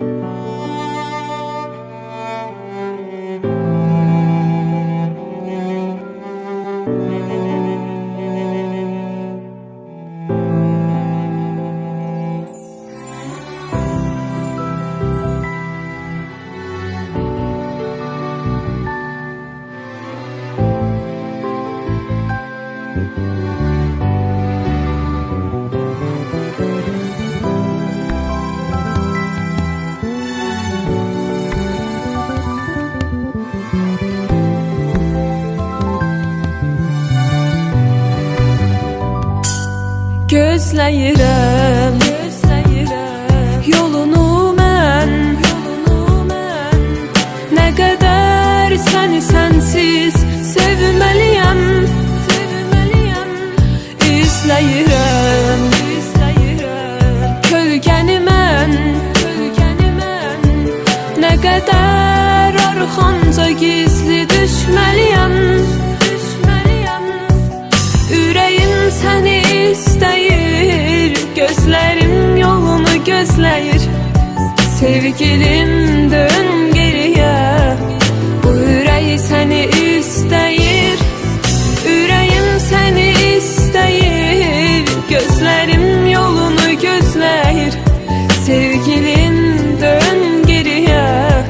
Bye. Gözləyirəm Yolunu mən Nə qədər səni sənsiz sevməliyəm İzləyirəm Kölgəni mən Nə qədər arxanca gizli düşməliyəm Düşməliyəm Ürəyim səni istəyir yolunu gözləyir Sevgilim dön geriyə Bu ürək səni istəyir Ürəyim səni istəyir Gözlərim yolunu gözləyir Sevgilim dön geriyə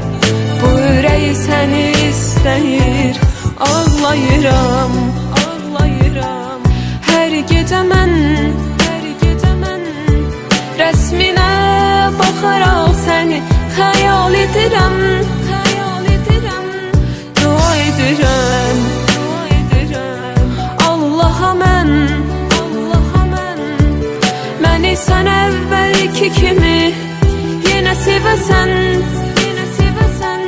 Bu ürək səni istəyir Ağlayıram, ağlayıram. Hər gecə mən, baxaraq səni xəyal edirəm Xəyal edirəm. Dua edirəm, dua edirəm. Allaha mən, Allaha mən. Məni sən əvvəlki kimi Yenə sevəsən, yenə sevəsən.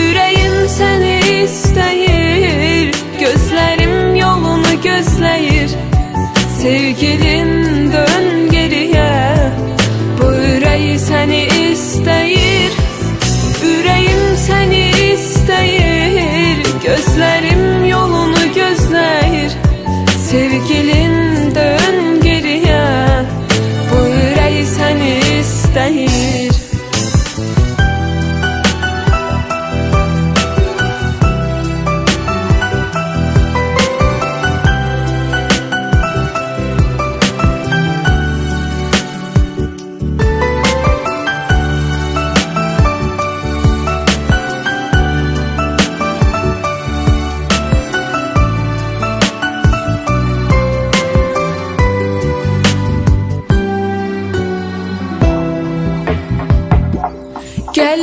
Ürəyim səni istəyir Gözlərim yolunu gözləyir. Sevgilim many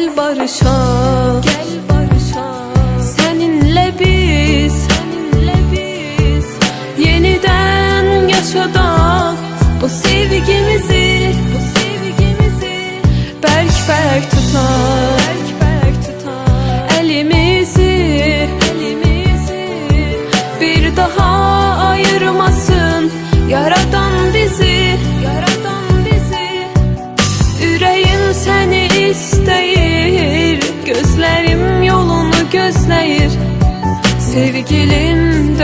Gel barışalım Gel barışalım Seninle biz. Seninle biz. Yeniden yaşadak Bu sevgimizi. Bu sevgimizi. Berk berk tutar Sevgilim